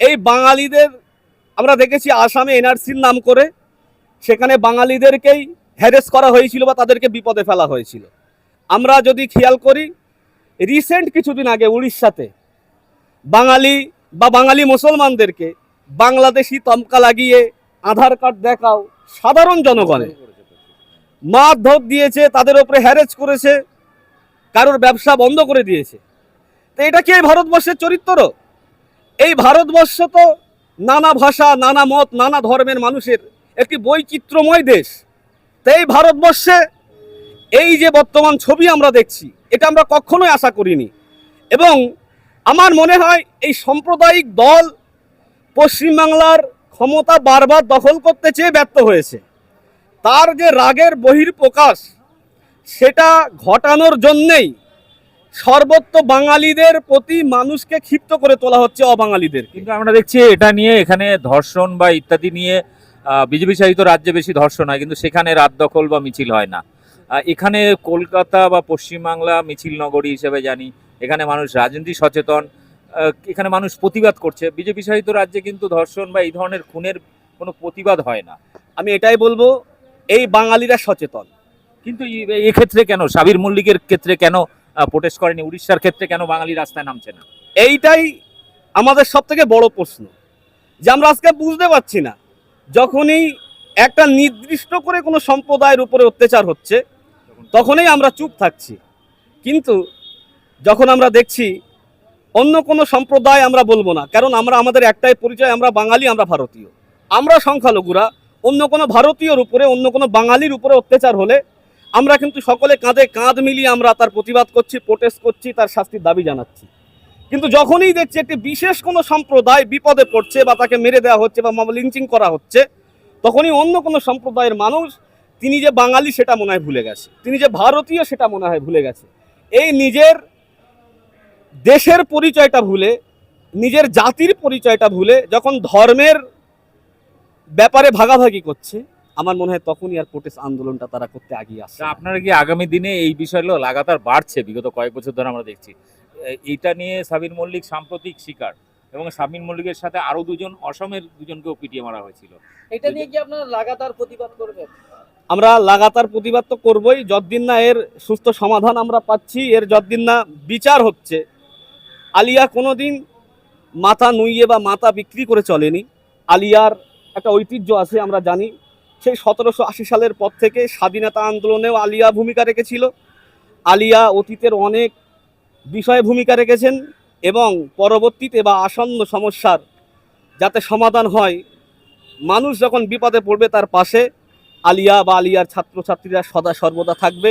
এই বাঙালিদের, আমরা দেখেছি আসামে এনআরসির নাম করে, সেখানে বাঙালিদেরকেই হ্যারেস করা হয়েছিল বা তাদেরকে বিপদে ফেলা হয়েছিল। আমরা যদি খেয়াল করি রিসেন্ট কিছুদিন আগে উড়িষ্যাতে বাঙালি বা বাঙালি মুসলমানদেরকে বাংলাদেশি তমকা লাগিয়ে আধার কার্ড দেখাও সাধারণ জনগণের মারধর দিয়েছে, তাদের ওপরে হ্যারেজ করেছে, কারোর ব্যবসা বন্ধ করে দিয়েছে। তো এটা কি ভারতবর্ষের চরিত্র? এই ভারতবর্ষ তো নানা ভাষা, নানা মত, নানা ধর্মের মানুষের একটি বৈচিত্র্যময় দেশ। তো এই ভারতবর্ষে এই যে বর্তমান ছবি আমরা দেখছি, এটা আমরা কখনোই আশা করিনি। এবং আমার মনে হয় এই সাম্প্রদায়িক দল পশ্চিমবাংলার ক্ষমতা বারবার দখল করতে চেয়ে ব্যর্থ হয়েছে। তার যে রাগের বহির্প্রকাশ সেটা ঘটানোর জন্যেই সর্বত্র বাঙালিদের প্রতি মানুষকে ক্ষিপ্ত করে তোলা হচ্ছে অবাঙালিদের। কিন্তু আমরা দেখছি এটা নিয়ে এখানে ধর্ষণ বা ইত্যাদি নিয়ে বিজেপি শাসিত রাজ্যে বেশি ধর্ষণ হয় কিন্তু সেখানে রাত দখল বা মিছিল হয় না। এখানে কলকাতা বা পশ্চিমবাংলা মিছিল নগরী হিসেবে জানি এখানে মানুষ রাজনীতি সচেতন এখানে মানুষ প্রতিবাদ করছে। বিজেপি শাসিত রাজ্যে কিন্তু ধর্ষণ বা এই ধরনের খুনের কোনো প্রতিবাদ হয় না। আমি এটাই বলব এই বাঙালিরা সচেতন। কিন্তু এক্ষেত্রে কেন? সাবির মল্লিকের ক্ষেত্রে কেন প্রোটেস্ট করেনি। উড়িষ্যার ক্ষেত্রে কেন বাঙালি রাস্তায় নামছে না? এইটাই আমাদের সব থেকে বড় প্রশ্ন। যে আমরা আজকে বুঝতে পারছি না, যখনই একটা নির্দিষ্ট করে কোনো সম্প্রদায়ের উপরে অত্যাচার হচ্ছে, তখনই আমরা চুপ থাকছি। কিন্তু যখন আমরা দেখছি, অন্য কোনো সম্প্রদায় আমরা বলব না, কারণ আমরা, আমাদের একটাই পরিচয়, আমরা বাঙালি, আমরা ভারতীয়। আমরা সংখ্যালঘুরা, অন্য কোনো ভারতীয়র উপরে, অন্য কোনো বাঙালির উপরে অত্যাচার হলে আমরা কিন্তু সকলে কাঁধে কাঁধ মিলিয়ে আমরা তার প্রতিবাদ করছি প্রোটেস্ট করছি, তার শাস্তির দাবি জানাচ্ছি। কিন্তু যখনই দেখছি একটি বিশেষ কোনো সম্প্রদায় বিপদে পড়ছে বা তাকে মেরে দেওয়া হচ্ছে বা লিঞ্চিং করা হচ্ছে, তখনই অন্য কোনো সম্প্রদায়ের মানুষ, তিনি যে বাঙালি সেটা মনে হয় ভুলে গেছে। তিনি যে ভারতীয় সেটা মনে হয় ভুলে গেছে। এই নিজের দেশের পরিচয়টা ভুলে, নিজের জাতির পরিচয়টা ভুলে, যখন ধর্মের ব্যাপারে ভাগাভাগি করছে আমার মনে হয় তখনই আর প্রোটেস্ট আন্দোলনটা তারা করতে আগিয়ে আসছে। আপনারা কি আগামী দিনে এই বিষয়গুলো লাগাতার বাড়ছে? বিগত কয়েক বছর ধরে আমরা দেখছি। এ- এইটা নিয়ে সাবির মল্লিক সাম্প্রতিক শিকার এবং সাবির মল্লিকের সাথে আরও দুজন অসমের দুজনকেও পিটিয়ে মারা হয়েছিল। এটা নিয়ে কি আপনারা লাগাতার প্রতিবাদ করবেন? আমরা লাগাতার প্রতিবাদ তো করবই। যতদিন না এর সুস্থ সমাধান আমরা পাচ্ছি এর যতদিন না বিচার হচ্ছে আলিয়া কোনোদিন মাথা নুইয়ে বা মাথা বিক্রি করে চলেনি। আলিয়ার একটা ঐতিহ্য আছে আমরা জানি। সেই সতেরোশো আশি সালের পর থেকে স্বাধীনতা আন্দোলনেও আলিয়া ভূমিকা রেখেছিল। আলিয়া অতীতের অনেক বিষয়ে ভূমিকা রেখেছেন এবং পরবর্তীতে বা আসন্ন সমস্যার যাতে সমাধান হয়, মানুষ যখন বিপদে পড়বে তার পাশে আলিয়া বা আলিয়ার ছাত্রছাত্রীরা সদা সর্বদা থাকবে।